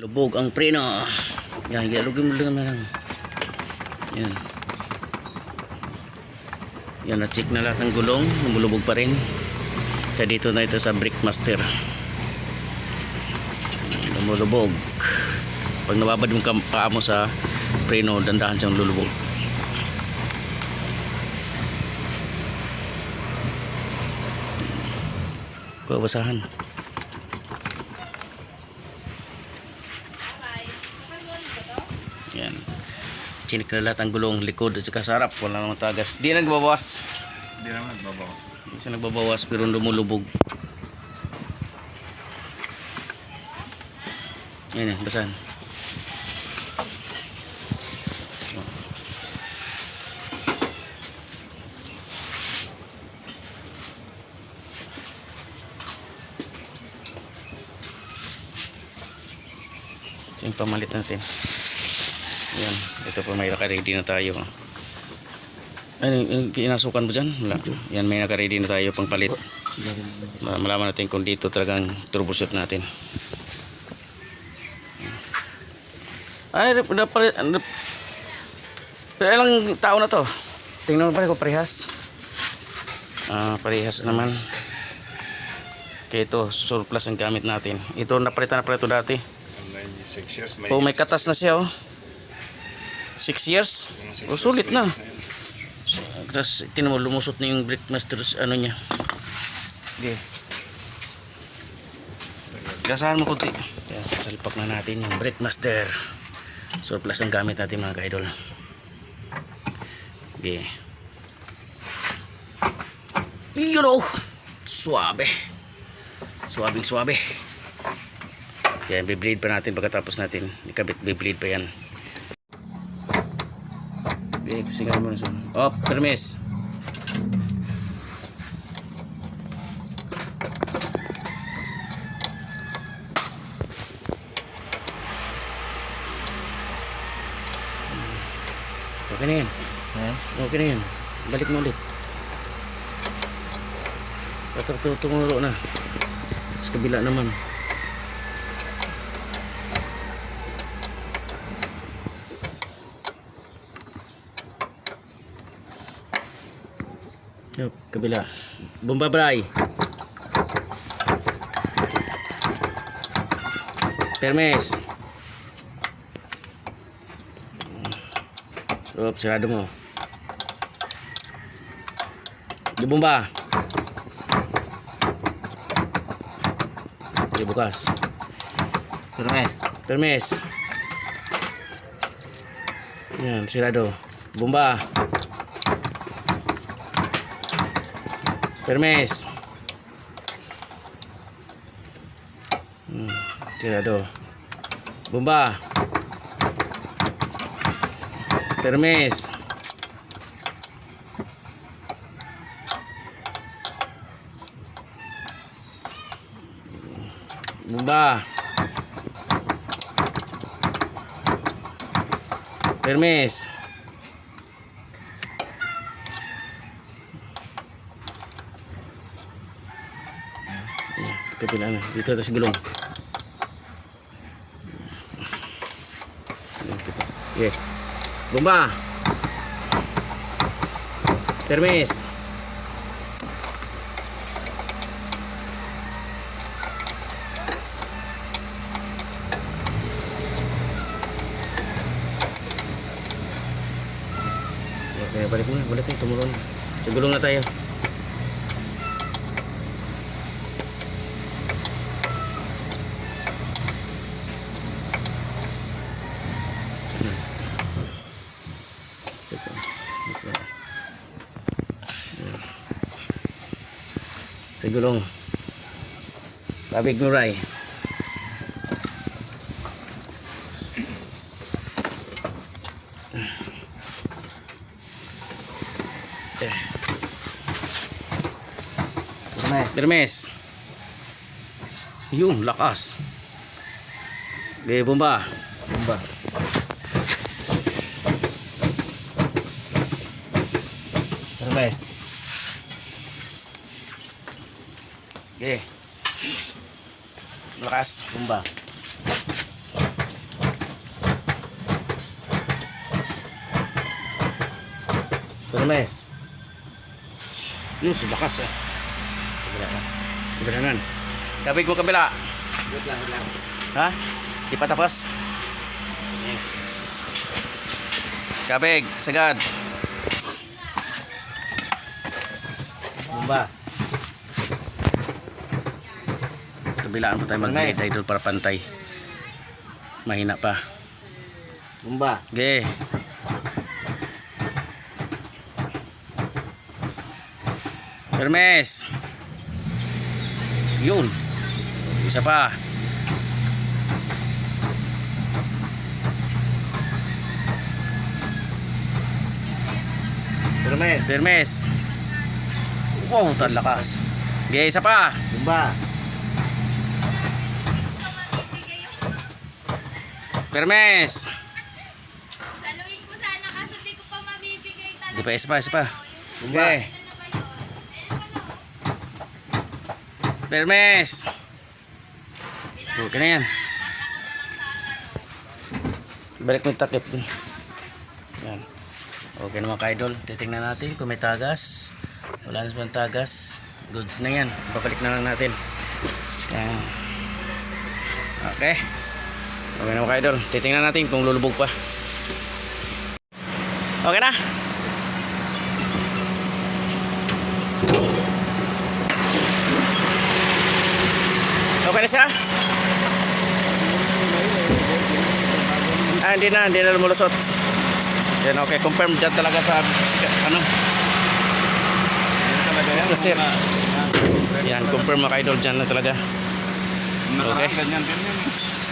Lubog ang preno. Yan, ialugin mo lang na lang. Yan. Yan, na-check na lahat ng gulong. Lumulubog pa rin. Kaya dito na ito sa Brickmaster. Lumulubog. Pag nababad kam- paa mo sa preno, dandahan siyang lulubog. Kuha basahan. Chinik na lahat ang gulong likod at saka sa harap. Wala namang tagas. Di nagbabawas. Hindi naman babaw. Di siya nagbabawas pero lumulubog. Yan eh, basahan. Ito yung pamalit natin. Yan. Ito po may naka-ready na tayo. Ano, yung pinasukan mo dyan? Wala. Yan, may naka-ready na tayo pang palit. Ma- Malaman natin kung dito talagang troubleshoot natin. Ay, nap- ilang tao na to? Tingnan mo pare ko parehas. Ah, parehas naman. Kaya ito, surplus ang gamit natin. Ito, napalitan na pala ito dati. May 6 years. Oh, may katas na siya oh. 6 years. Oh, sulit na. So, Tapos tinan mo lumusot na yung brickmasters ano niya. Okay. Gasahan mo konti. Yan, salpak na natin yung brickmaster. Surplus ang gamit natin mga ka-idol. Okay. Yun oh. Suabe. Suabing suabe. Yan, bibleed pa natin pagkatapos natin. Ikabit, bibleed pa yan. Okay, sigaw mo na son. Oh, permis. Okay na yan. Okay na yan. Balik mo ulit. Tumuro na. Sa kabila naman. Kabila. Bumbabray. Permes. Yup, sarado mo. Di bomba. Di bukas. Permes. Permes. Yan, sirado. Bomba. Permes. Hmm, sirado. Bomba. Permes. Bomba. Permis. Kapila na. Dito tas gulong. Okay. Bomba. Permis. Okay, balik mo na. Balik na. Tumulong. Sa gulong na tayo. Sa gulong. Babig mo ray. Permes. Hermes. Yung lakas. Okay, bomba. Bomba. Permes. Okay. Lakas, kumba. Permes. Yun, lakas eh. Ganun. Tapig mo kabila. Wait lang, wait lang. Ha? Di pa tapos? Kapig, sagad. Bumba. Kabilaan po tayo mag-head idol para pantay. Mahina pa. Bumba. Okay. Hermes. Yun. Isa pa. Hermes. Hermes. Wow, talakas. Okay, isa pa. Bumba. Hermes. Saluhin ko sana kaso di ko pa mamibigay talaga. Di pa, isa pa, isa pa. Okay. Hermes. Okay na yan. Balik mo yung takip. Yan. Okay na mga ka-idol. Titingnan natin kung may tagas. Wala na sa tagas. Goods na yan. Babalik na lang natin. Yan. Okay. Okay na mga ka-idol. Titingnan natin kung lulubog pa. Okay na. Okay na siya? Ah, hindi na, hindi na lumulusot. Yan, okay, confirm dyan talaga sa, ano? talaga yan. Master. Yan, confirm mga idol dyan na talaga. Okay. Ganyan din yan.